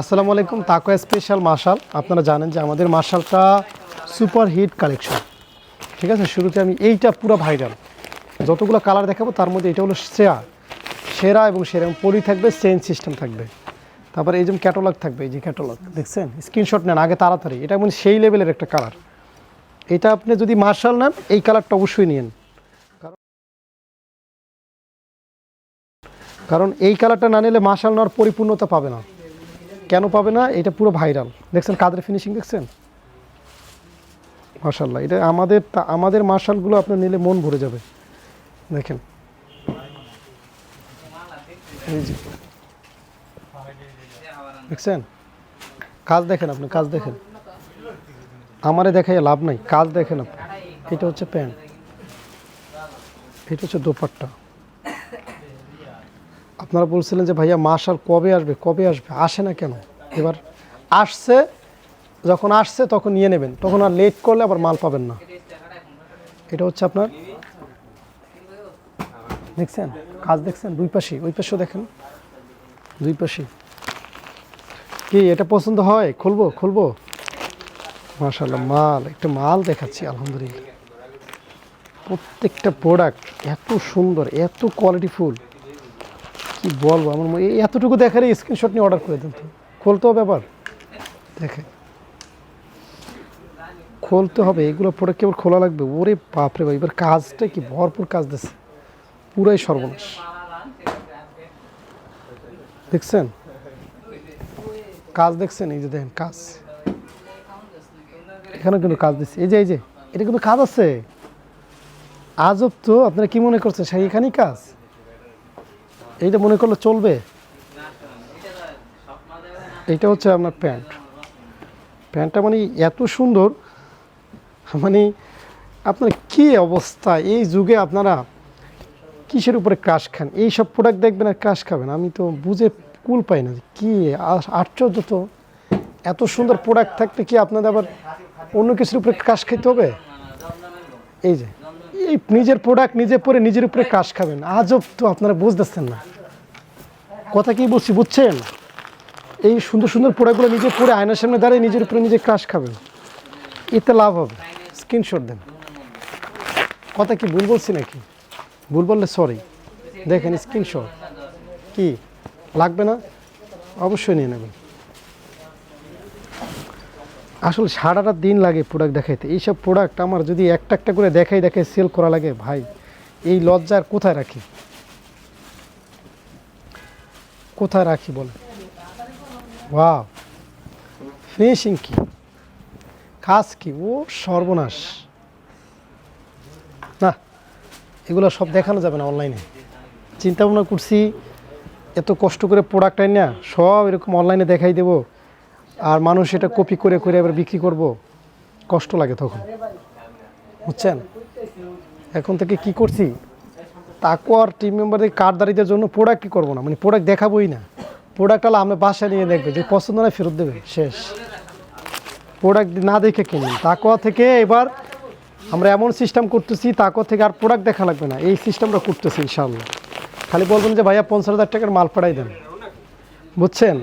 আসসালামু আলাইকুম, তাকো স্পেশাল মার্শাল আপনারা জানেন যে আমাদের মার্শালটা সুপার হিট কালেকশন। ঠিক আছে, শুরুতে আমি এইটা পুরো ভাইরাল। যতগুলো কালার দেখাবো, তার মধ্যে এটা হলো সেরা। সেরা এবং সেরা পলি থাকবে চেঞ্জ সিস্টেম থাকবে। তারপরে এই যে ক্যাটালগ থাকবে, এই যে ক্যাটালগ, দেখছেন? স্ক্রিনশট নেন, আগে তাড়াতাড়ি। এটা মানে সেই লেভেলের একটা কালার। এটা আপনি যদি মার্শাল নেন, এই কালারটা অবশ্যই নিন কারণ এই কালারটা না নিলে মার্শাল নেওয়ার পরিপূর্ণতা পাবে না। কেন পাবে না, এটা পুরো ভাইরাল। দেখছেন কাদের ফিনিশিং দেখছেন? মার্শাল্লাহ এটা আমাদের আমাদের মার্শালগুলো আপনার নিলে মন ভরে যাবে। দেখেন। দেখছেন? কাজ দেখেন আপনি, কাজ দেখেন। আমারে দেখাই লাভ নাই, কাজ দেখেন আপনি। এটা হচ্ছে প্যান্ট। এটা হচ্ছে দোপাট্টা। আপনারা বলছিলেন যে ভাইয়া মার্শাল কবে আসবে কবে আসবে? আসে না কেন? এবার আসছে, যখন আসছে তখন নিয়ে নেবেন। তখন আর লেট করলে আবার মাল পাবেন না। এটা হচ্ছে আপনার, দেখছেন? কাজ দেখছেন? দুই পাশে ওই পাশেও দেখেন। দুই পাশে কি, এটা পছন্দ হয়? খুলবো খুলবো? মাশাল্লাহ, মাল, একটা মাল দেখাচ্ছি, আলহামদুলিল্লাহ। প্রত্যেকটা প্রোডাক্ট এত সুন্দর, এত কোয়ালিটি ফুল। কি বলব? আমার এই এতটুকু দেখারই স্ক্রিনশট নিয়ে অর্ডার করে দিন তো। খুলতে হবে আবার দেখে খোলতে হবে। এগুলো পরে কেবল খোলা লাগবে। ওরে বাপরে ভাই, এবার কাজটা কি? ভরপুর কাজ দিচ্ছে। পুরাই সর্বনাশ। দেখছেন? কাজ দেখছেন? এই যে দেখেন, কাজ। এখানে কিন্তু কাজ দিচ্ছে। এই যে এই যে, এটা কিন্তু কাজ আছে। আজব তো, আপনারা কি মনে করছেন? সেই এখানেই কাজ? এইটা মনে করলে চলবে? এইটা হচ্ছে আপনার প্যান্ট। প্যান্টটা মানে এত সুন্দর মানে আপনার কি অবস্থা? এই যুগে আপনারা কিসের উপরে ক্রাশ খান? এই সব প্রোডাক্ট দেখবেন আর ক্রাশ খাবেন। আমি তো বুঝে কুল পাই না কি আশ্চর্য তো। এত সুন্দর প্রোডাক্ট থাকতে কি আপনাদের আবার অন্য কিছুর উপরে ক্রাশ খেতে হবে? এই যে। এই নিজের প্রোডাক্ট নিজে পরে নিজের উপরে ক্রাশ খাবেন। আজব তো আপনারা বুঝতেছেন না। কথা কি বলছি বুঝছেন? এই সুন্দর সুন্দর প্রোডাক্টগুলো নিজে পরে আয়নার সামনে দাঁড়িয়ে নিজের উপরে নিজে ক্রাশ খাবেন। এতে লাভ হবে। স্ক্রিনশট দেন। কথা কি ভুল বলছি নাকি? ভুল বললে সরি দেখেন স্ক্রিনশট কি? লাগবে না? অবশ্যই নিয়ে নেবেন। আসলে সারাটা দিন লাগে প্রোডাক্ট দেখাইতে। এইসব প্রোডাক্ট আমার যদি একটা একটা করে দেখাই দেখাই সেল করা লাগে, ভাই, এই লজ্জার কোথায় রাখি? কোথায় রাখি বলে ওয়াও ফিনিশিং কি? কাজ কি? ও সর্বনাশ। না, এগুলো সব দেখানো যাবে না অনলাইনে চিন্তা ভাবনা করছি, এত কষ্ট করে প্রোডাক্ট আই না, সব এরকম অনলাইনে দেখাই দেব। আর মানুষ এটা কপি করে করে এবার বিক্রি করব, কষ্ট লাগে তখন। বুঝছেন? এখন থেকে কি করছি? তাকো আর টিম মেম্বারদের কার্ডদারিদের জন্য প্রোডাক্ট কি করব না? মানে প্রোডাক্ট দেখাবোই না। প্রোডাক্ট হলে আমরা বাসায় নিয়ে দেখবে যে পছন্দ না ফেরত দেবে, শেষ। প্রোডাক্ট না দেখে কিনুন তাকোয়া থেকে এবার আমরা এমন সিস্টেম করতেছি, তাকো থেকে আর প্রোডাক্ট দেখা লাগবে না। এই সিস্টেমটা করতেছি ইনশাল্লাহ খালি বলবেন যে ভাইয়া পঞ্চাশ হাজার টাকার মাল পাঠাই দেন। বুঝছেন?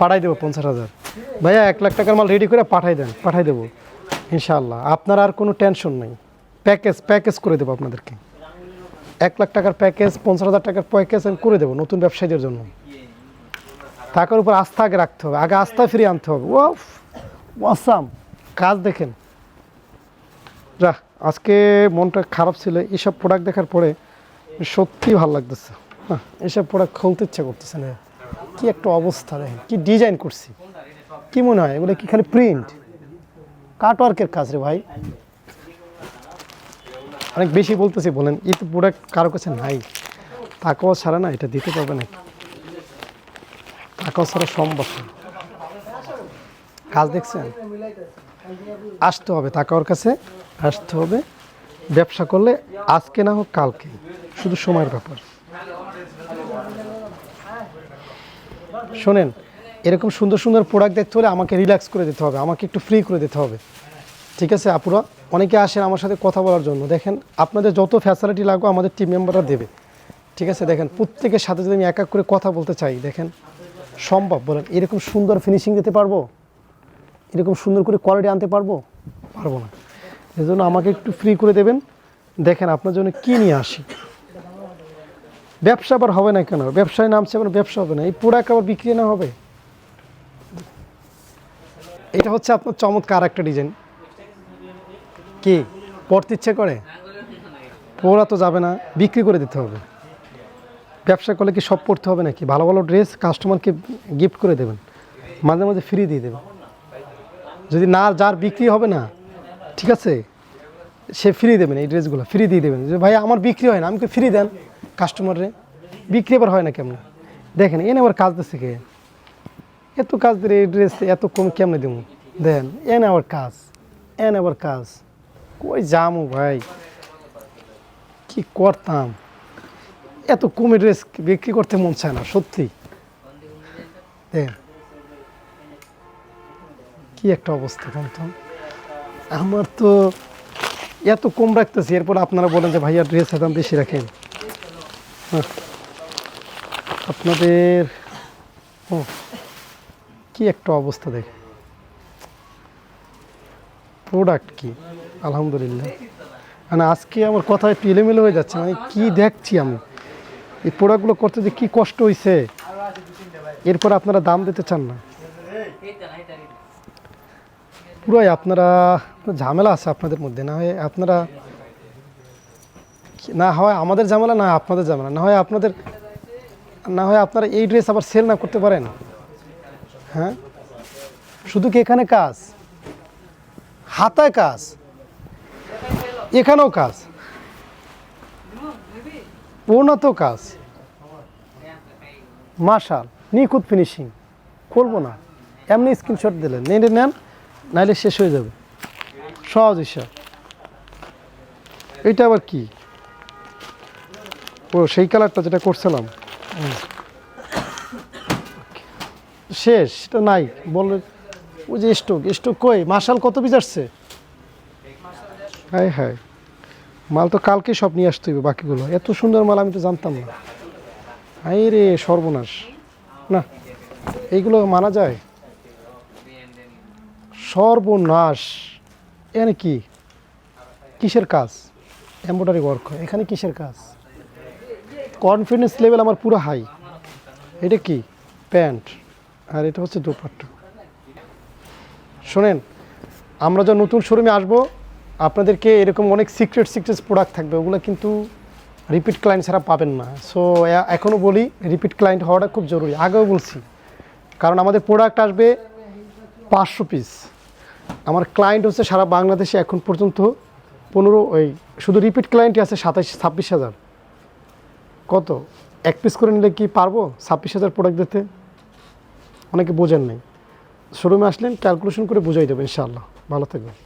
পাঠাই দেবো পঞ্চাশ হাজার। ভাইয়া, এক লাখ টাকার মাল রেডি করে পাঠাই দেন, পাঠাই দেবো ইনশাল্লাহ আপনার আর কোনো টেনশন নেই। প্যাকেজ প্যাকেজ করে দেবো আপনাদেরকে। এক লাখ টাকার প্যাকেজ পঞ্চাশ হাজার টাকার প্যাকেজ আমি করে দেবো নতুন ব্যবসায়ীদের জন্য। টাকার উপর আস্থা আগে রাখতে হবে, আগে আস্থা ফিরিয়ে আনতে হবে। ও ওয়াসাম কাজ দেখেন। যা আজকে মনটা খারাপ ছিল এইসব প্রোডাক্ট দেখার পরে সত্যি ভালো লাগতেছে। হ্যাঁ এইসব প্রোডাক্ট খুলতে ইচ্ছা করতেছে না। কি একটা অবস্থা দেখেন, কি ডিজাইন করছি। কি মনে হয়? এগুলো কি খালি প্রিন্ট কাটওয়ার্কের কাজ রে ভাই। অনেক বেশি বলতেছি, বলেন, এই তো প্রোডাক্ট কারও কাছে নাই। তাকেও ছাড়া না, এটা দিতে পারবে নাকি? তাকেও ছাড়া সম্ভব কাজ দেখছেন? আসতে হবে তাকাওয়ার কাছে, আসতে হবে। ব্যবসা করলে আজকে না হোক কালকে, শুধু সময়ের ব্যাপার। শোনেন এরকম সুন্দর সুন্দর প্রোডাক্ট দেখতে হলে আমাকে রিল্যাক্স করে দিতে হবে, আমাকে একটু ফ্রি করে দিতে হবে। ঠিক আছে আপুরা অনেকে আসেন আমার সাথে কথা বলার জন্য। দেখেন, আপনাদের যত ফ্যাসিলিটি লাগবে, আমাদের টিম মেম্বাররা দেবে। ঠিক আছে? দেখেন, প্রত্যেকের সাথে যদি আমি এক এক করে কথা বলতে চাই, দেখেন, সম্ভব। বলেন, এরকম সুন্দর ফিনিশিং দিতে পারব? এরকম সুন্দর করে কোয়ালিটি আনতে পারব? পারব না। এই জন্য আমাকে একটু ফ্রি করে দেবেন। দেখেন, আপনার জন্য কী নিয়ে আসি? ব্যবসা আবার হবে না কেন? ব্যবসায় নামছে, আবার ব্যবসা হবে না। এই প্রোডাক্ট আবার বিক্রি না হবে? এটা হচ্ছে আপনার চমৎকার একটা ডিজাইন। কি? পড়তে ইচ্ছে করে? পড়া তো যাবে না, বিক্রি করে দিতে হবে। ব্যবসা করলে কি সব পড়তে হবে নাকি? ভালো ভালো ড্রেস কাস্টমারকে গিফট করে দেবেন। মাঝে মাঝে ফ্রি দিয়ে দেবেন। যদি না, যার বিক্রি হবে না, ঠিক আছে? সে ফ্রি দেবেন এই ড্রেসগুলো ফ্রি দিয়ে দেবেন যে, ভাই, আমার বিক্রি হয় না, আমাকে ফ্রি দেন কাস্টমারে বিক্রি আবার হয় না কেমন? দেখেন, এনে আবার কাজ দিচ্ছে কে? এত কাজ দিলে ড্রেস এত কম কেমনে দেবো দেন এন আবার কাজ এনে আবার কাজ। কই যামু ভাই? কি করতাম? এত কমে ড্রেস বিক্রি করতে মন চায় না, সত্যি। দেন। কি একটা অবস্থা বলতাম আমার তো এত কম রাখতেছি, এরপর আপনারা বলেন যে ভাইয়া ড্রেস দাম বেশি রাখেন। হ্যাঁ। আপনাদের, ও। কি একটা অবস্থা দেখ। প্রোডাক্ট কি? আলহামদুলিল্লাহ। মানে আজকে আমার কথা একটু হয়ে যাচ্ছে মানে কি দেখছি আমি? এই প্রোডাক্টগুলো করতে যে কি কষ্ট হয়েছে এরপর আপনারা দাম দিতে চান না। পুরাই আপনারা ঝামেলা আছে আপনাদের মধ্যে, না হয় আপনারা না হয় আমাদের ঝামেলা, না আপনাদের ঝামেলা, না হয় আপনাদের না হয় আপনারা এই ড্রেস আবার সেল না করতে পারেন। হ্যাঁ? শুধু কি এখানে কাজ? হাতায় কাজ? এখানেও কাজ? ওনাতেও কাজ? মার্শাল নিখুঁত ফিনিশিং করব না। এমনি স্ক্রিনশট দিলেন। নেন নেন, নাইলে শেষ হয়ে যাবে। সহজ হিসাব। এটা আবার কি? ও, সেই কালারটা যেটা করছিলাম। শেষ এটা নাই। বলে, ওই যে স্টোক স্টোক কই? মার্শাল কত পিস আসছে? হ্যাঁ হ্যাঁ। মাল তো কালকে সব নিয়ে আসতে হবে বাকিগুলো। এত সুন্দর মাল আমি তো জানতাম না। হাই রে, সর্বনাশ। না, এইগুলো মানা যায়? সর্বনাশ। এখানে কি? কিসের কাজ? Embroidery work. হয় এখানে কিসের কাজ? কনফিডেন্স লেভেল আমার পুরো হাই। এটা কি? প্যান্ট। আর এটা হচ্ছে দোপাট্টা। শোনেন, আমরা যখন নতুন শোরুমে আসব, আপনাদেরকে এরকম অনেক সিক্রেট সিক্রেট প্রোডাক্ট থাকবে, ওগুলো কিন্তু রিপিট ক্লায়েন্ট ছাড়া পাবেন না। সো এখনও বলি রিপিট ক্লায়েন্ট হওয়াটা খুব জরুরি। আগেও বলছি, কারণ আমাদের প্রোডাক্ট আসবে পাঁচশো পিস আমার ক্লায়েন্ট হচ্ছে সারা বাংলাদেশে এখন পর্যন্ত পনেরো, ওই, শুধু রিপিট ক্লায়েন্টই আছে সাতাশ ছাব্বিশ হাজার। কত? এক পিস করে নিলে কি পারব? ছাব্বিশ হাজার প্রোডাক্ট দিতে? অনেকে বোঝেন নাই। শোরুমে আসলেন ক্যালকুলেশন করে বুঝাই দেবেন ইনশাআল্লাহ। ভালো থাকবেন।